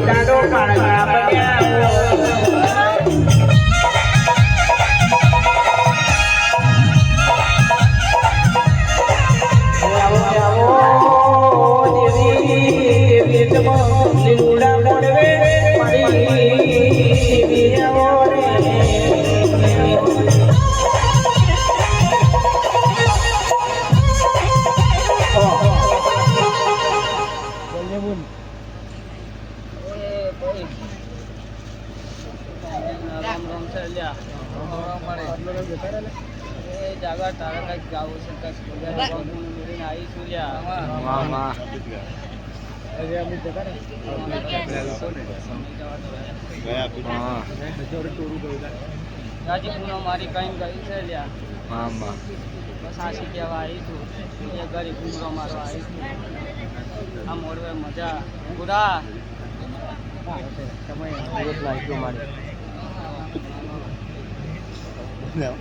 quitarlo para એ જાગા તારે કંઈક ગાવું છે ગમતું મેળીને આવીશું લ્યા રાજી પૂનો મારી કઈ ગયું છે લ્યા બસ આશી કહેવા આવી છું એ ગરીબ આવી છું આ મોરવે મજા પૂરા No.